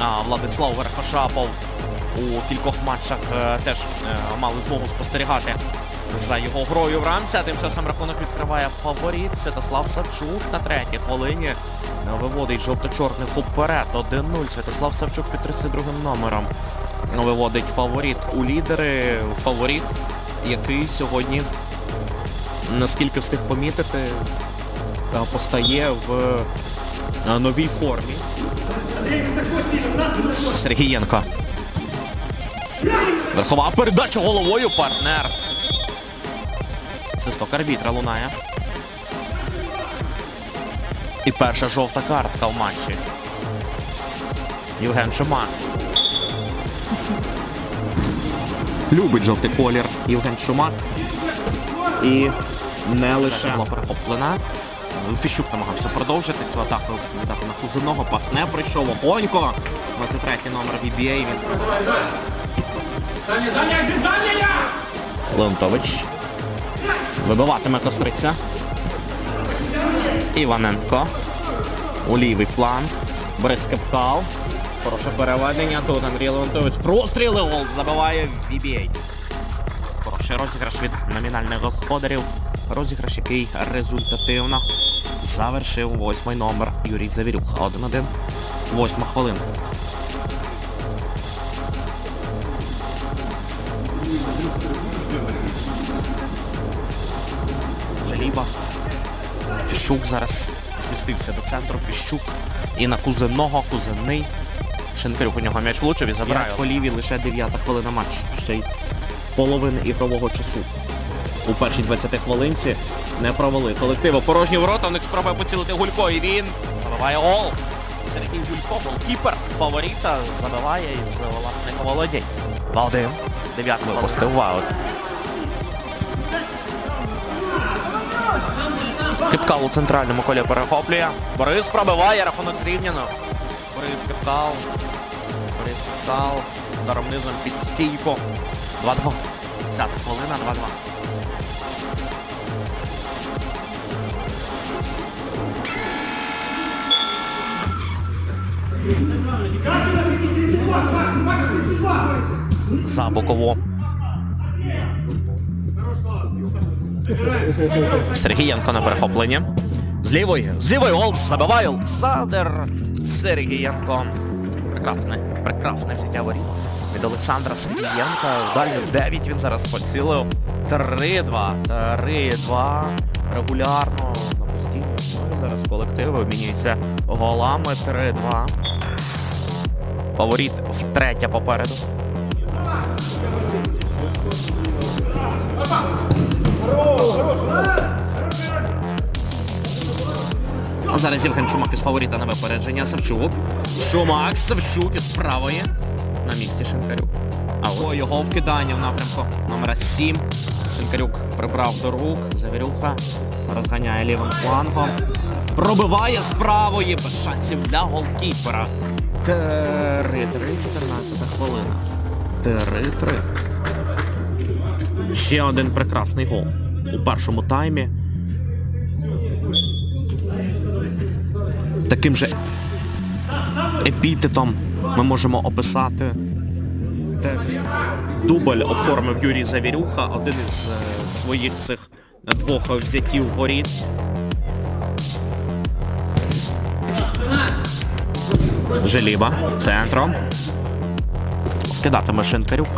А, Владислав Верхошапов у кількох матчах е, теж е, мали змогу спостерігати за його грою вранці. Тим часом рахунок відкриває фаворит Святослав Савчук на третій хвилині. Виводить жовто-чорних уперед 1-0. Святослав Савчук під 32 номером. Виводить фаворит у лідери. Фаворит, який сьогодні, наскільки встиг помітити, е, постає в новій формі. Сергієнко. Верхова передача головою партнер. Свисток арбітра лунає. І перша жовта картка в матчі. Євген Шумак. Любить жовтий колір Євген Шумак. І не лише була перехоплена. Фіщук намагався продовжити цю атаку віддати на Кузиного. Пас не прийшов. Огонько. 23-й номер VBA. Він Леонтович. Вибиватиме Костриця. Іваненко. У лівий фланг. Борис Кепкал. Хороше переведення. Тут Андрій Леонтович. Простріли гол забиває VBA. Хороший розіграш від номінальних господарів. Розіграш, який результативно завершив восьмий номер Юрій Завірюх. 1-1. Восьма хвилина. Жаліба. Фіщук зараз змістився до центру. Фіщук і на кузенного, кузенний. Шинкарюк у нього м'яч влучив і забирає. По лише 9 хвилина матчу. Ще й половини ігрового часу. У першій 20 хвилинці не провели колективу. Порожні ворота, у них спробує поцілити Гулько, і він забиває гол. Сергій Гулько, голкіпер фаворита, забиває із власних володінь. Валдим. Дев'ятий випустив ваут. Кипкал у центральному колі перехоплює. Борис пробиває, рахунок зрівняно. Борис Кипкал. Борис Кипкал. Ударом низом під стійку. 2-2. 10 хвилина, 2-2. За боково. Сергієнко на перехопленні. З лівої, з лівої гол забиває Олександр Сергієнко. Прекрасне, прекрасне взяття воріт від Олександра Сергієнка. Дальню 9 він зараз поцілив. 3-2. 3-2. Регулярно на постійній основі зараз колективи обмінюються голами. 3-2. Фаворит втретє попереду. А зараз Євген Чумак із фаворита на випередження. Савчук. Чумак, Савчук із правої. На місці Шинкарюк. А о, його вкидання в напрямку номера 7. Шинкарюк прибрав до рук. Завірюха розганяє лівим флангом. Пробиває з правої без шансів для голкіпера. 3-3, 14 хвилина. 3-3. Ще один прекрасний гол у першому таймі. Таким же епітетом ми можемо описати дубль оформив Юрій Завірюха, один із е, своїх цих двох взятів воріт. Желіба центром. Вкидатиме Шинкарюк.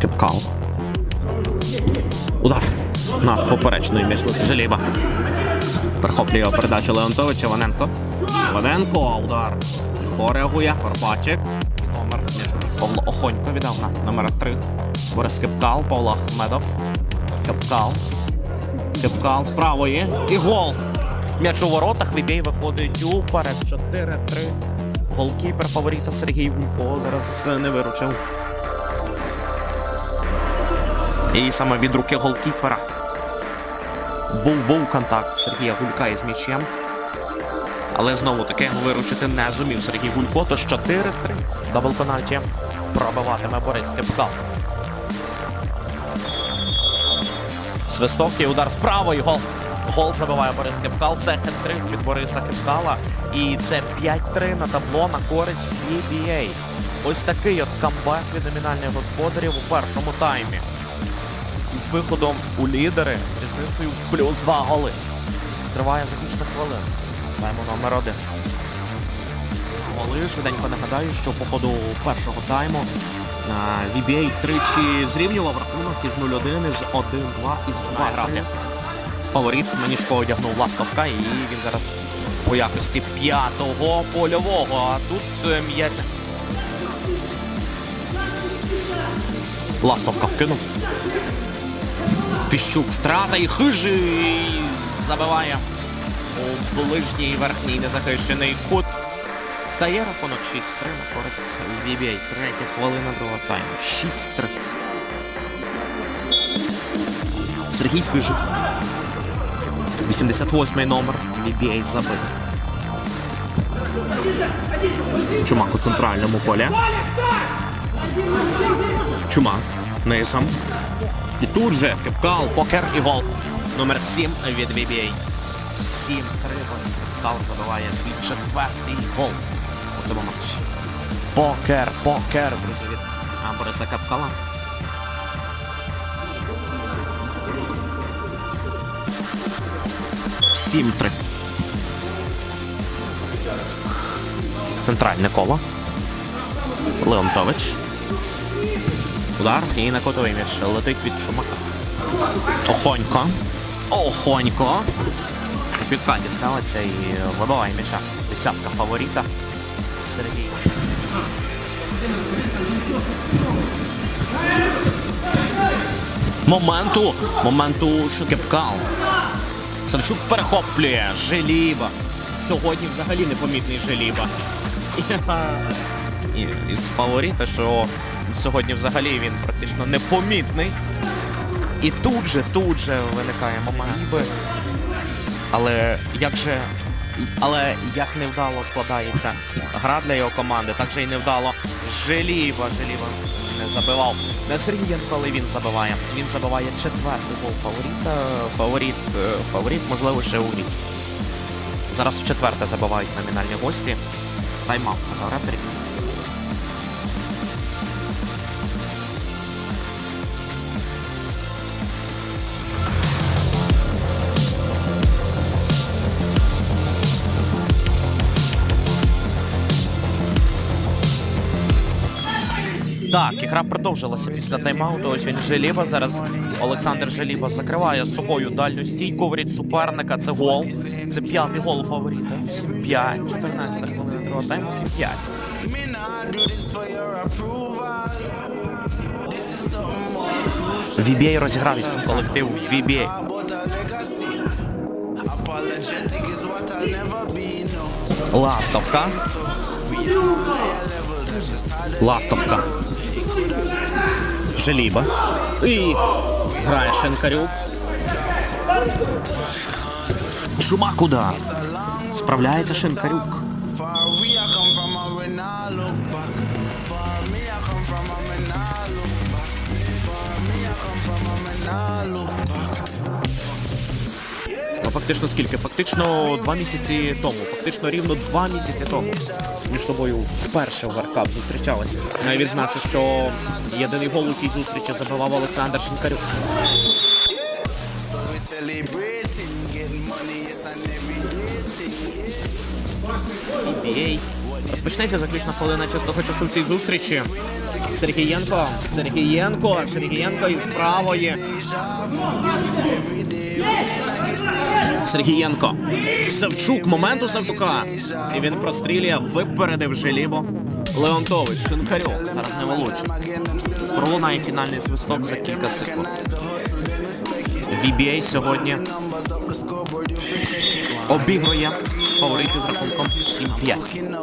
Кепкал. Удар. На поперечної між Желіба. Перехоплює передачу Леонтовича. Ваненко. Ваненко. Удар. Реагує. Горбачик. Номер Павло Охонько віддав на номер 3. Борис Кепкал. Павло Ахмедов. Кепкал. Кепкал з правої. І гол. М'яч у воротах. Вібій виходить уперед. 4-3. Голкіпер фаворита Сергій Гулько зараз не виручив. І саме від руки голкіпера був був контакт Сергія Гулька із м'ячем. Але знову таки виручити не зумів Сергій Гулько, то 4-3. Дабл пенальті пробиватиме Борис Кепкал. Свисток і удар з правої гол. Гол забиває Борис Кепкал. Це хет-трик від Бориса Кепкала. І це 5-3 на табло на користь VBA. Ось такий от камбек від номінальних господарів у першому таймі. Із виходом у лідери з різницею плюс 2 голи. Триває заключна хвилина. Тайму номер один. Голи швиденько нагадаю, що по ходу першого тайму VBA тричі зрівнював рахунок із 0-1, із 1-2, із 2 Фаворит Манішко одягнув ластовка і він зараз у якості п'ятого польового. А тут е, м'яч. Ластовка вкинув. Фіщук втрата і хижий забиває у ближній верхній незахищений кут. Стає рахунок 6-3 на користь VBA. Третя хвилина другого тайму. 6-3. Сергій Хижик. 88-й номер VBA забив. Чумак у центральному полі. Чумак. Низом. І тут же Кепкал, Покер і Вол. Номер 7 від VBA. 7-3 Борис Кепкал забиває свій четвертий гол у цьому матчі. Покер, покер, друзі, від Бориса Капкала. 7-3. Центральне коло. Леонтович. Удар і на котовий м'яч летить від Шумака. Охонько. Охонько. У підкаті ставиться і вибиває м'яча. Десятка фаворіта. Сергій. Моменту. Моменту Шукепкал. Савчук перехоплює. Желіба. Сьогодні взагалі непомітний Желіба. І, із фаворита, що сьогодні взагалі він практично непомітний. І тут же, тут же виникає момент. Але як же. Але як невдало складається гра для його команди, так же і невдало Желіба. Желіба не забивав. Не Сергієнко, але він забиває. Він забиває четвертий гол фаворита. Фаворіт, фаворіт, можливо, ще у грі. Зараз четверте забивають номінальні гості. Тайм-аут казав Так, ігра продовжилася після тайм-ауту. Ось він Желіба. Зараз Олександр Желіба закриває собою дальню стійку воріт суперника. Це гол. Це п'ятий гол фаворита. 7-5. 14 хвилина другого тайму. 7-5. Me nah do this for your approval. This is something more crucial VBA розіграв із колектив VBA. Ластовка. Ластовка. Желіба. І грає Шенкарюк. Чумак удар. Справляється Шенкарюк. Фактично скільки? Фактично два місяці тому. Фактично рівно два місяці тому. Між собою вперше в Веркап зустрічалися. Я відзначу, що єдиний гол у тій зустрічі забивав Олександр. NBA. Розпочнеться заключна хвилина чистого часу в цій зустрічі. Сергієнко, Сергієнко, Сергієнко із правої. Сергієнко. Савчук, момент у Савчука. І він прострілює, випередив Желібо. Леонтович, Шинкарьов. Зараз не волочить. Пролунає фінальний свисток за кілька секунд. VBA сьогодні обігрує фаворити з рахунком 7-5.